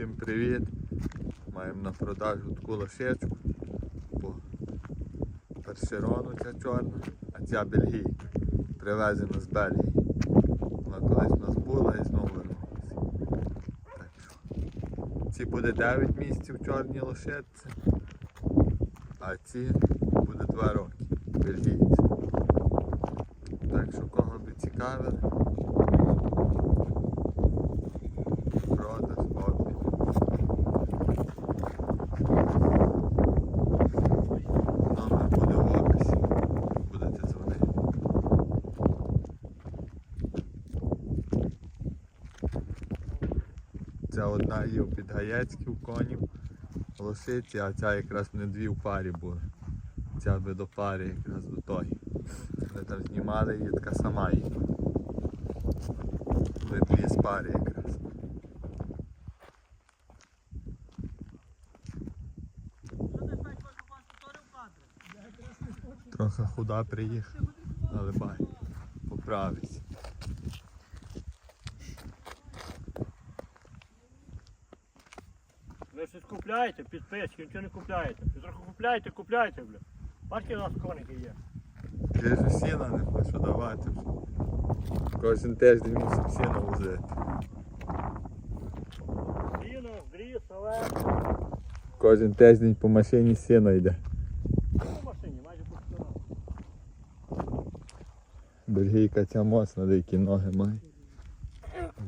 Всім привіт! Маємо на продажу таку лошечку по першерону ця чорна, а ця бельгійка. Привезена з Бельгії. Вона колись у нас була і знову вернулася. Так що ці буде 9 місяців чорній лошечці, а ці буде 2 роки бельгійці. Так що кого би цікавили, продаж, обмін. Номер буде в описі. Будете дзвонити. Ця одна є у Підгаєцьків конів лошиці, а ця якраз не дві в парі були. Ця би до пари якраз до тої. Ми там знімали її така сама є. Були дві з пари якраз. Трохи худа приїхав, але бай, поправиться. Щось купляєте, підписки, нічого не купляєте. Трохи купляєте, купляєте, бля. Бачите, у нас коники є. Я ж сіна не хочу давати. Кожен тиждень мусив сіно возити. Сіно, дріс, але Кожен тиждень по машині сіно йде. в машині, майже постійно. Бельгійка ця моцна, деякі ноги має.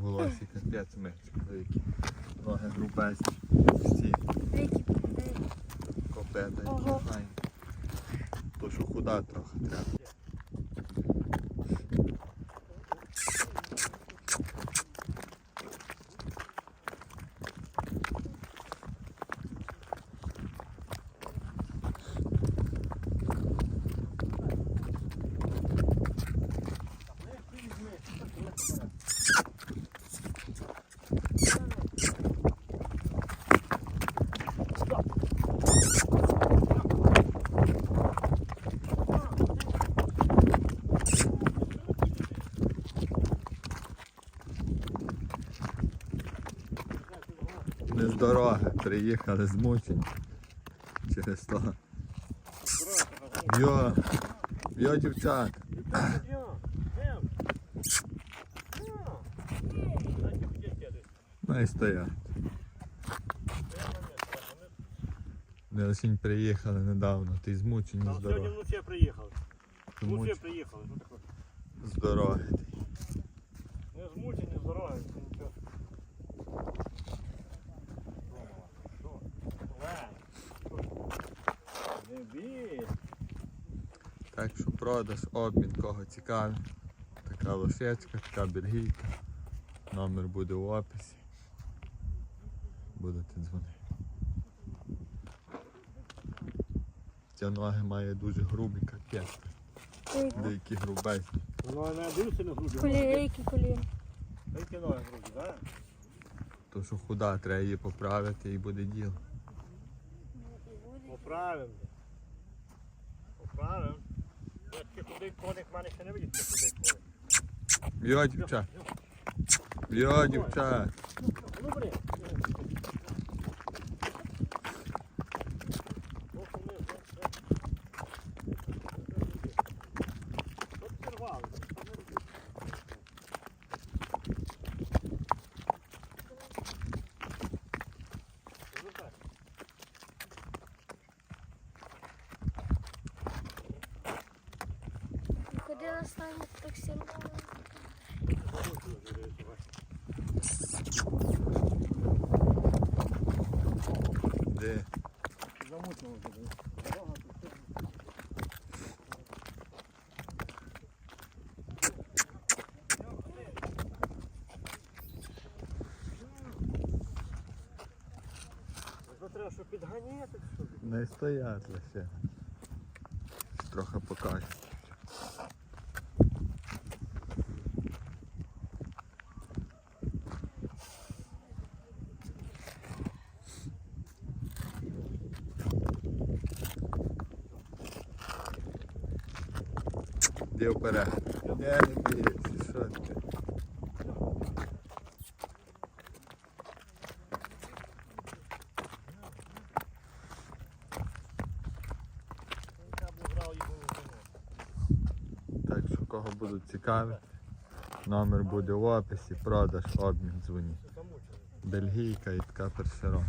Волосі капець меч, деякі ноги грубезні. Всі які файні. То що худа трохи треба. Не з дороги, приїхали змучені. Через то. Йо, йо, дівчат. Ну і стоять. Ми осінь приїхали недавно, ти змучені з Сьогодні дороги. вночі приїхали. Вночі приїхали. Ну, з дороги. Не змучені з дороги, це нічого. Не бій. Так що продаж, обмін, кого цікавить. Така лошечка, така бельгійка. Номер буде в описі. Будете дзвонити. Ця ноги має дуже грубі капець. Деякі. Деякі грубезні. Ну, не дивися на груди. Колійки, коліни. Які ноги груди, так? То що худа, треба її поправити і буде діло. Поправимо. Поправимо. Худий коник в мене ще не видів, такий коник. Йо, дівчат. Йо, дівчат. Ну, бери. Де? Тут. Це треба, щоб підганяти, що? Не стоять лише. Трохи покажу. іди вперед. Де не бійся, що ти? Так що кого будуть цікаві, номер буде в описі, продаж, обмін дзвоніть. Бельгійка і така першерон.